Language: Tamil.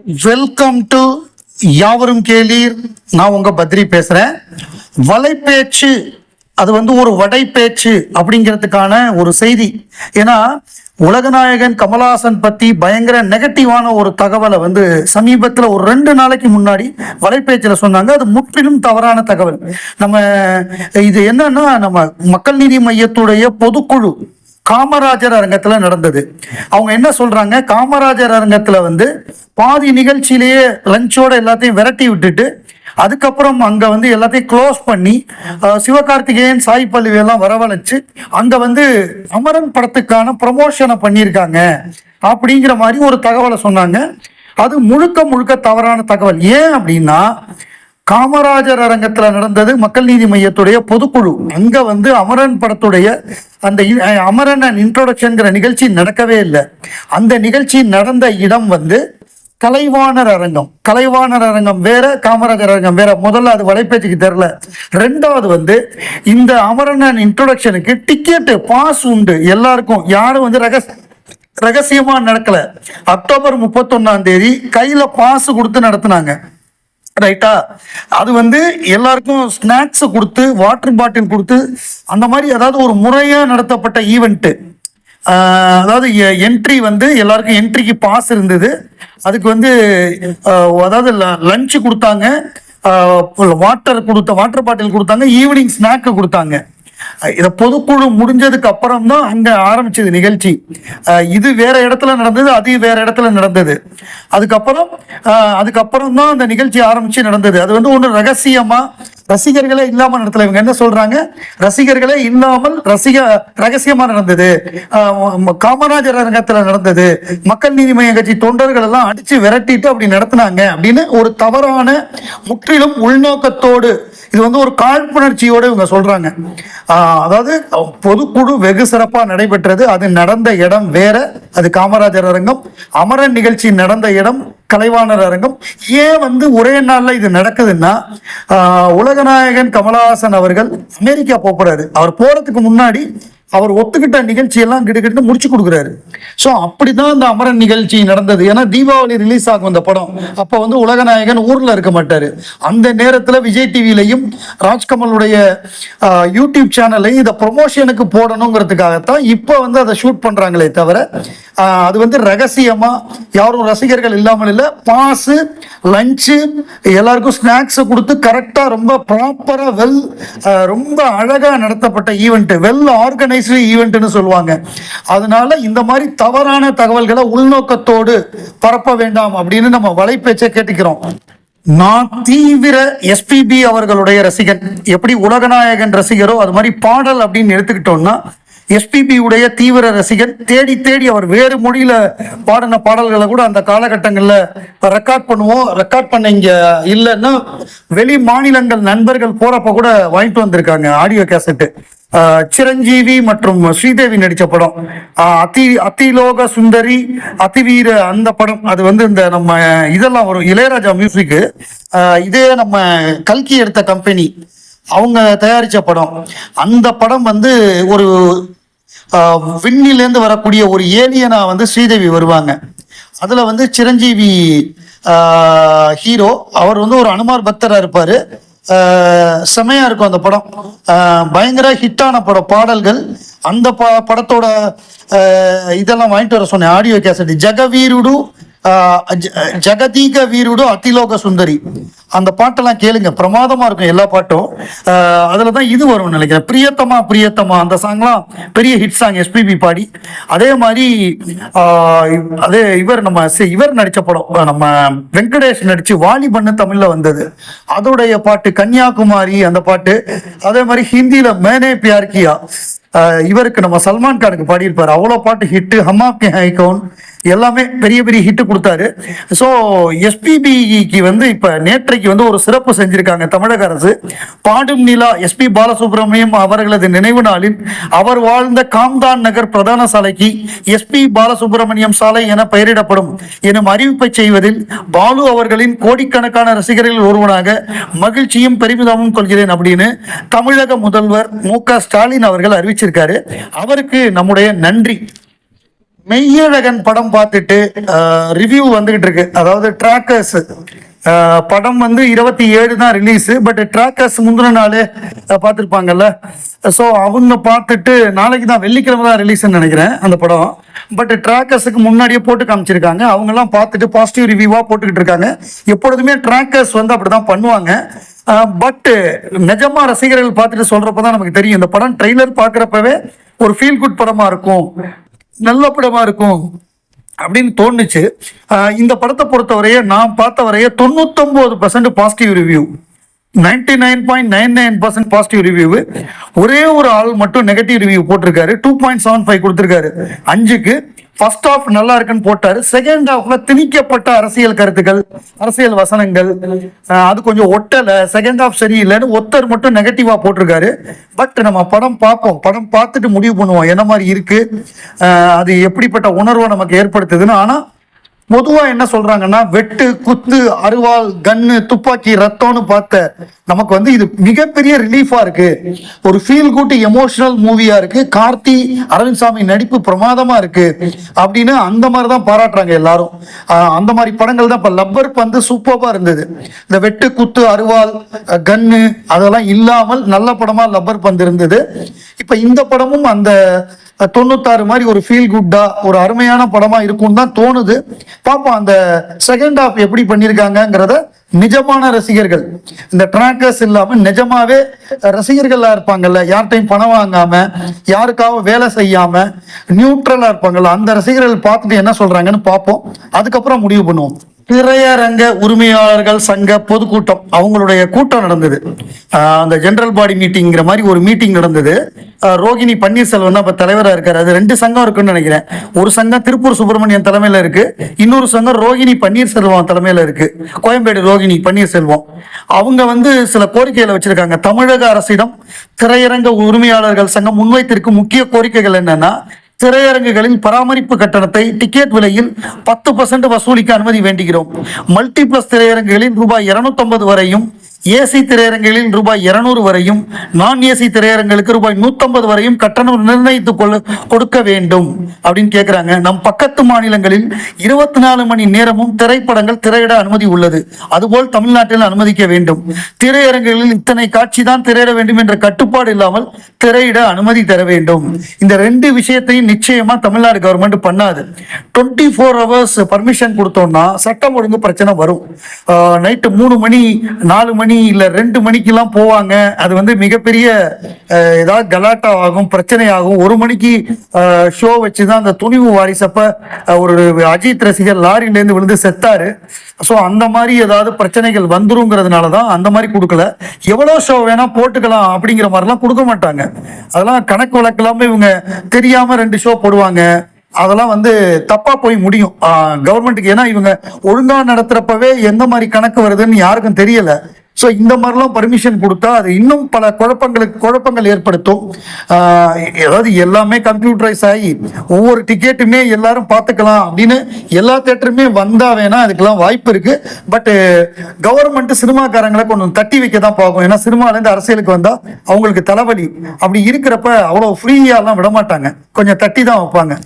வெல்கம் டு யாவரும் கேளீர். நான் உங்க பத்ரி பேசுறேன். வலைப்பேச்சு அது வந்து ஒரு வடைப்பேச்சு அப்படிங்கிறதுக்கான ஒரு செய்தி. ஏன்னா உலகநாயகன் கமலஹாசன் பத்தி பயங்கர நெகட்டிவான ஒரு தகவலை வந்து சமீபத்தில் ஒரு ரெண்டு நாளைக்கு முன்னாடி வலைப்பேச்சில் சொன்னாங்க. அது முற்றிலும் தவறான தகவல். நம்ம இது என்னன்னா நம்ம மக்கள் நீதி மையத்துடைய பொதுக்குழு காமராஜர் அரங்கத்துல நடந்தது. அவங்க என்ன சொல்றாங்க? காமராஜர் அரங்கத்துல வந்து பாதி நிகழ்ச்சியிலேயே லஞ்சோட எல்லாத்தையும் விரட்டி விட்டுட்டு அதுக்கப்புறம் அங்க வந்து எல்லாத்தையும் க்ளோஸ் பண்ணி சிவகார்த்திகேயன் சாய் பல்லவி எல்லாம் வரவழைச்சு அங்க வந்து அமரன் படத்துக்கான ப்ரமோஷனை பண்ணியிருக்காங்க. அப்படிங்கிற மாதிரி ஒரு தகவலை சொன்னாங்க. அது முழுக்க முழுக்க தவறான தகவல். ஏன் அப்படின்னா காமராஜர் அரங்கத்தில் நடந்தது மக்கள் நீதி மையத்துடைய பொதுக்குழு. அங்கே வந்து அமரன் படத்துடைய அந்த அமரன் அண்ட் இன்ட்ரோடக்ஷன்ங்கிற நிகழ்ச்சி நடக்கவே இல்லை. அந்த நிகழ்ச்சி நடந்த இடம் வந்து கலைவாணர் அரங்கம். கலைவாணர் அரங்கம் வேற காமராஜர் அரங்கம் வேற. முதல்ல அது வலைப்பேச்சுக்கு தெரில ரெண்டாவது வந்து இந்த அமரன் அண்ட் இன்ட்ரோடக்ஷனுக்கு டிக்கெட்டு பாஸ் உண்டு எல்லாருக்கும். யாரும் வந்து ரகஸ் ரகசியமாக நடக்கல. அக்டோபர் முப்பத்தொன்னாம் தேதி கையில் பாஸ் கொடுத்து நடத்துனாங்க. ரைட்டா அது வந்து எல்லாருக்கும் ஸ்நாக்ஸ் கொடுத்து வாட்டர் பாட்டில் கொடுத்து அந்த மாதிரி அதாவது ஒரு முறையா நடத்தப்பட்ட ஈவெண்ட்டு அதாவது என்ட்ரி வந்து எல்லாருக்கும் என்ட்ரிக்கு பாஸ் இருந்தது. அதுக்கு வந்து அதாவது லஞ்சு கொடுத்தாங்க. வாட்டர் கொடுத்த வாட்டர் பாட்டில் கொடுத்தாங்க ஈவினிங் ஸ்நாக்கு கொடுத்தாங்க. இதை பொதுக்குழு முடிஞ்சதுக்கு அப்புறம் தான் அங்கே ஆரம்பிச்சது நிகழ்ச்சி. இது வேற இடத்துல நடந்தது அது வேற இடத்துல நடந்தது. அதுக்கப்புறம் அதுக்கப்புறம் தான் அந்த நிகழ்ச்சி ஆரம்பிச்சு நடந்தது. அது வந்து ஒன்று ரகசியமா ரசிகர்களே இல்லாமல் நடத்தல. இவங்க என்ன சொல்றாங்க? ரசிகர்களே இல்லாமல் ரசிக ரகசியமா நடந்தது. காமராஜர் அரங்கத்தில் நடந்தது. மக்கள் நீதி கட்சி தொண்டர்கள் எல்லாம் அடிச்சு விரட்டிட்டு அப்படி நடத்தினாங்க அப்படின்னு ஒரு தவறான முற்றிலும் உள்நோக்கத்தோடு இது வந்து ஒரு காழ்ப்புணர்ச்சியோடு இவங்க சொல்கிறாங்க அதாவது பொதுக்குழு வெகு சிறப்பாக நடைபெற்றது. அது நடந்த இடம் வேற. அது காமராஜர் அரங்கம். அமரன் நிகழ்ச்சி நடந்த இடம் கலைவாணர் அரங்கம். ஏன் வந்து ஒரே நாளில் இது நடக்குதுன்னா உலகநாயகன் கமலஹாசன் அவர்கள் அமெரிக்கா போகிறாரு அவர் போகிறதுக்கு முன்னாடி அவர் ஒத்துக்கிட்ட நிகழ்ச்சியெல்லாம் கிட்டக்கிட்ட முடிச்சு கொடுக்குறாரு. ஸோ அப்படி தான் இந்த அமரன் நிகழ்ச்சி நடந்தது. ஏன்னா தீபாவளி ரிலீஸ் ஆகும் அந்த படம். அப்போ வந்து உலகநாயகன் ஊரில் இருக்க மாட்டார். அந்த நேரத்தில் விஜய் டிவிலையும் ராஜ்கமலுடைய யூடியூப் சேனல்லையும் இதை ப்ரொமோஷனுக்கு போடணுங்கிறதுக்காகத்தான் இப்போ வந்து அதை ஷூட் பண்ணுறாங்களே தவிர அது வந்து ரகசியமாக யாரும் ரசிகர்கள் இல்லாமல் இல்லை. பாஸு லஞ்சு எல்லாருக்கும் ஸ்நாக்ஸை கொடுத்து கரெக்டாக ரொம்ப ப்ராப்பராக வெல் ரொம்ப அழகாக நடத்தப்பட்ட ஈவெண்ட்டு வெல் ஆர்கனைஸ்டு ஈவெண்ட்னு சொல்லுவாங்க. அதனால இந்த மாதிரி தவறான தகவல்களை உள்நோக்கத்தோடு பரப்ப வேண்டாம் அப்படின்னு நம்ம வலைப்பேச்சை கேட்டுக்கிறோம். நான் தீவிர எஸ்பிபி அவர்களுடைய ரசிகன். எப்படி உலகநாயகன் ரசிகரோ அது மாதிரி பாடல் அப்படின்னு எடுத்துக்கிட்டோம்னா எஸ்பிபி உடைய தீவிர ரசிகன். தேடி தேடி அவர் வேறு மொழியில பாடின பாடல்களை கூட அந்த காலகட்டங்களில் ரெக்கார்ட் பண்ணுவோம். ரெக்கார்ட் பண்ண இங்க இல்லைன்னா வெளி மாநிலங்கள் நண்பர்கள் போறப்ப கூட வாங்கிட்டு வந்திருக்காங்க. ஆடியோ கேசட்டு சிரஞ்சீவி மற்றும் ஸ்ரீதேவி நடித்த படம். அதி அதிலோக சுந்தரி அதிவீர அந்த படம். அது வந்து இந்த நம்ம இதெல்லாம் வரும். இளையராஜா மியூசிக்கு இதே நம்ம கல்கி எடுத்த கம்பெனி அவங்க தயாரித்த படம். அந்த படம் வந்து ஒரு விண்ணிலேருந்து வரக்கூடிய ஒரு ஏலியனா வந்து ஸ்ரீதேவி வருவாங்க. அதில் வந்து சிரஞ்சீவி ஹீரோ அவர் வந்து ஒரு அனுமார் பக்தராக இருப்பார். செமையா இருக்கும் அந்த படம். பயங்கர ஹிட்டான படம் பாடல்கள். அந்த ப படத்தோட இதெல்லாம் வாங்கிட்டு வர சொன்னேன் ஆடியோ கேசட் ஜெகவீருடு ஜெகதீக வீருடு அத்திலோக சுந்தரி. அந்த பாட்டெல்லாம் கேளுங்க. பிரமாதமா இருக்கும் எல்லா பாட்டும். ஆஹ் அதுல தான் இது வரும்னு நினைக்கிறேன். பிரியத்தமா பிரியத்தமா அந்த சாங்லாம் பெரிய ஹிட் சாங் எஸ்பிபி பாடி. அதே மாதிரி ஆஹ் அதே இவர் நம்ம இவர் நடிச்ச படம் நம்ம வெங்கடேஷ் நடிச்சு வாலிபன்னு தமிழ்ல வந்தது. அதோடைய பாட்டு கன்னியாகுமரி அந்த பாட்டு. அதே மாதிரி ஹிந்தியில மேனே பியார் கியா. ஆஹ் இவருக்கு நம்ம சல்மான் கானுக்கு பாடியிருப்பாரு. அவ்வளோ பாட்டு ஹிட்டு ஹமாப்கே ஹைகோன் எல்லாமே பெரிய பெரிய ஹிட் கொடுத்தாரு. ஸோ எஸ்பிபிஇக்கு வந்து இப்போ நேற்றைக்கு வந்து ஒரு சிறப்பு செஞ்சிருக்காங்க தமிழக அரசு. பாடும் நிலா எஸ்பி பாலசுப்ரமணியம் அவர்களது நினைவு நாளில் அவர் வாழ்ந்த காம்தான் நகர் பிரதான சாலைக்கு எஸ்பி பாலசுப்ரமணியம் சாலை என பெயரிடப்படும் எனும் அறிவிப்பை செய்வதில் பாலு அவர்களின் கோடிக்கணக்கான ரசிகர்கள் ஒருவனாக மகிழ்ச்சியும் பெருமிதமும் கொள்கிறேன் அப்படின்னு தமிழக முதல்வர் மு க ஸ்டாலின் அவர்கள் அறிவிச்சிருக்காரு. அவருக்கு நம்முடைய நன்றி. மெய்யழகன் படம் பார்த்துட்டு ரிவ்யூ வந்துகிட்டு இருக்கு. அதாவது ட்ராக்கர்ஸ் படம் வந்து இருபத்தி ஏழு தான் ரிலீஸ் பட் ட்ராக்கர்ஸ் முந்தின நாளே பார்த்துருப்பாங்கல்ல. ஸோ அவங்க பார்த்துட்டு நாளைக்கு தான் வெள்ளிக்கிழமை தான் ரிலீஸ்னு நினைக்கிறேன் அந்த படம். பட் ட்ராக்கர்ஸுக்கு முன்னாடியே போட்டு காமிச்சிருக்காங்க. அவங்கெல்லாம் பார்த்துட்டு பாசிட்டிவ் ரிவ்யூவாக போட்டுக்கிட்டு இருக்காங்க. எப்பொழுதுமே ட்ராக்கர்ஸ் வந்து அப்படி தான் பண்ணுவாங்க பட் நிஜமா ரசிகர்கள் பார்த்துட்டு சொல்றப்ப தான் நமக்கு தெரியும். இந்த படம் ட்ரெய்லர் பார்க்குறப்பவே ஒரு ஃபீல் குட் படமாக இருக்கும். நல்ல படமா இருக்கும் அப்படின்னு தோணுச்சு. இந்த படத்தை பொறுத்தவரையே நான் பார்த்த வரைய தொண்ணூத்தொன்பது percent positive review ninety nine point nine nine percent positive review ஒரே ஒரு ஆள் மட்டும் நெகட்டிவ் ரிவ்யூ போட்டிருக்காரு. டூ பாயிண்ட் செவன் ஃபைவ் கொடுத்துருக்காரு. அஞ்சுக்கு ஃபர்ஸ்ட் ஆஃப் நல்லா இருக்குன்னு போட்டாரு செகண்ட் ஹாஃப்ல திணிக்கப்பட்ட அரசியல் கருத்துக்கள் அரசியல் வசனங்கள் ஆஹ் அது கொஞ்சம் ஒட்டல. செகண்ட் ஹாஃப் சரியில்லைன்னு ஒருத்தர் மட்டும் நெகட்டிவா போட்டிருக்காரு. பட் நம்ம படம் பார்ப்போம். படம் பார்த்துட்டு முடிவு பண்ணுவோம். என்ன மாதிரி இருக்கு? ஆஹ் அது எப்படிப்பட்ட உணர்வை நமக்கு ஏற்படுத்துதுன்னு. ஆனா பொதுவா என்ன சொல்றாங்கன்னா வெட்டு குத்து அருவாள் கன்னு துப்பாக்கி ரத்தம்னு பார்த்த நமக்கு வந்து இது மிகப்பெரிய ரிலீஃபா இருக்கு. ஒரு ஃபீல் குட் எமோஷனல் மூவியா இருக்கு. கார்த்தி அரவிந்த் சாமி நடிப்பு பிரமாதமா இருக்கு. அப்படின்னு அந்த மாதிரி தான் பாராட்டுறாங்க எல்லாரும். அந்த மாதிரி படங்கள் தான் இப்ப லப்பர் பந்து சூப்பர்பா இருந்தது. இந்த வெட்டு குத்து அருவாள் கன்னு அதெல்லாம் இல்லாமல் நல்ல படமா லப்பர் பந்து இருந்தது இப்ப இந்த படமும் அந்த தொண்ணூத்தாறு மாதிரி ஒரு ஃபீல் குட்டா ஒரு அருமையான படமா இருக்கும்னு தான் தோணுது. பாப்போம் அந்த செகண்ட் ஹாஃப் எப்படி பண்ணியிருக்காங்கங்கிறத நிஜமான ரசிகர்கள் இந்த ட்ராக்கர்ஸ் இல்லாம நிஜமாவே ரசிகர்களா இருப்பாங்கல்ல யார்கிட்டையும் பணம் வாங்காம யாருக்காக வேலை செய்யாம நியூட்ரலா இருப்பாங்கல்ல அந்த ரசிகர்கள் பார்த்துட்டு என்ன சொல்றாங்கன்னு பார்ப்போம் அதுக்கப்புறம் முடிவு பண்ணுவோம். திரையரங்க உரிமையாளர்கள் சங்க பொதுக்கூட்டம் அவங்களுடைய கூட்டம் நடந்தது. அந்த ஜென்ரல் பாடி மீட்டிங்கிற மாதிரி ஒரு மீட்டிங் நடந்தது. ரோகிணி பன்னீர்செல்வம் தான் இப்ப தலைவராக இருக்காரு. அது ரெண்டு சங்கம் இருக்குன்னு நினைக்கிறேன். ஒரு சங்கம் திருப்பூர் சுப்பிரமணியன் தலைமையில் இருக்கு. இன்னொரு சங்கம் ரோகிணி பன்னீர்செல்வம் தலைமையில் இருக்கு. கோயம்பேடு ரோகிணி பன்னீர்செல்வம். அவங்க வந்து சில கோரிக்கைகளை வச்சிருக்காங்க. தமிழக அரசிடம் திரையரங்க உரிமையாளர்கள் சங்கம் முன்வைத்திருக்கும் முக்கிய கோரிக்கைகள் என்னன்னா திரையரங்குகளின் பராமரிப்பு கட்டணத்தை டிக்கெட் விலையில் பத்து பர்சன்ட் வசூலிக்க அனுமதி வேண்டுகிறோம். மல்டிபிளஸ் திரையரங்குகளில் ரூபாய் 250 வரையும் ஏசி திரையரங்குகளில் ரூபாய் 200 வரையும் நான் ஏசி திரையரங்களுக்கு ரூபாய் 150 வரையும் கட்டணம் நிர்ணயித்துக் கொள்ள கொடுக்க வேண்டும். அப்படின்னு கேட்குறாங்க நம் பக்கத்து மாநிலங்களில் இருபத்தி நாலு மணி நேரமும் திரைப்படங்கள் திரையிட அனுமதி உள்ளது. அதுபோல் தமிழ்நாட்டில் அனுமதிக்க வேண்டும். திரையரங்குகளில் இத்தனை காட்சி தான் திரையிட வேண்டும் என்ற கட்டுப்பாடு இல்லாமல் திரையிட அனுமதி தர வேண்டும். இந்த ரெண்டு விஷயத்தையும் நிச்சயமா தமிழ்நாடு கவர்மெண்ட் பண்ணாது. டுவெண்ட்டி ஃபோர் ஹவர்ஸ் பர்மிஷன் கொடுத்தோம்னா சட்டம் ஒழுங்கு பிரச்சனை வரும். நைட்டு மூணு மணி நாலு மணி இல்ல ரெண்டு மணிக்கெல்லாம் போவாங்க. அது வந்து மிகப்பெரிய ஏதாவது கலாட்டா ஆகும் பிரச்சனை ஆகும் ஒரு மணிக்கு ஷோ வச்சு தான் அந்த துணிவு வாரிசப்ப ஒரு அஜித் ரசிகர் லாரிலேருந்து இருந்து விழுந்து செத்தாரு. ஸோ அந்த மாதிரி ஏதாவது பிரச்சனைகள் வந்துருங்கிறதுனால தான் அந்த மாதிரி கொடுக்கல. எவ்வளோ ஷோ வேணால் போட்டுக்கலாம் அப்படிங்கிற மாதிரிலாம் கொடுக்க மாட்டாங்க. அதெல்லாம் கணக்கு வழக்கெல்லாமே இவங்க தெரியாமல் ரெண்டு ஷோ போடுவாங்க. அதெல்லாம் வந்து தப்பா போய் முடியும். கவர்மெண்ட்டுக்கு ஏன்னா இவங்க ஒழுங்கா நடத்துறப்பவே எந்த மாதிரி கணக்கு வருதுன்னு யாருக்கும் தெரியல. ஸோ இந்த மாதிரிலாம் பர்மிஷன் கொடுத்தா அது இன்னும் பல குழப்பங்களுக்கு குழப்பங்கள் ஏற்படுத்தும். அதாவது எல்லாமே கம்ப்யூட்டரைஸ் ஆகி ஒவ்வொரு டிக்கெட்டுமே எல்லாரும் பார்த்துக்கலாம் அப்படின்னு எல்லா தேட்டருமே வந்தா வேணா அதுக்கெல்லாம் வாய்ப்பு இருக்கு. பட்டு கவர்மெண்ட் சினிமாக்காரங்களை கொஞ்சம் தட்டி வைக்க தான் பார்க்கும். ஏன்னா சினிமாலேருந்து அரசியலுக்கு வந்தால் அவங்களுக்கு தலைவலி. அப்படி இருக்கிறப்ப அவ்வளோ ஃப்ரீயாலாம் விட மாட்டாங்க கொஞ்சம் தட்டி தான் வைப்பாங்க.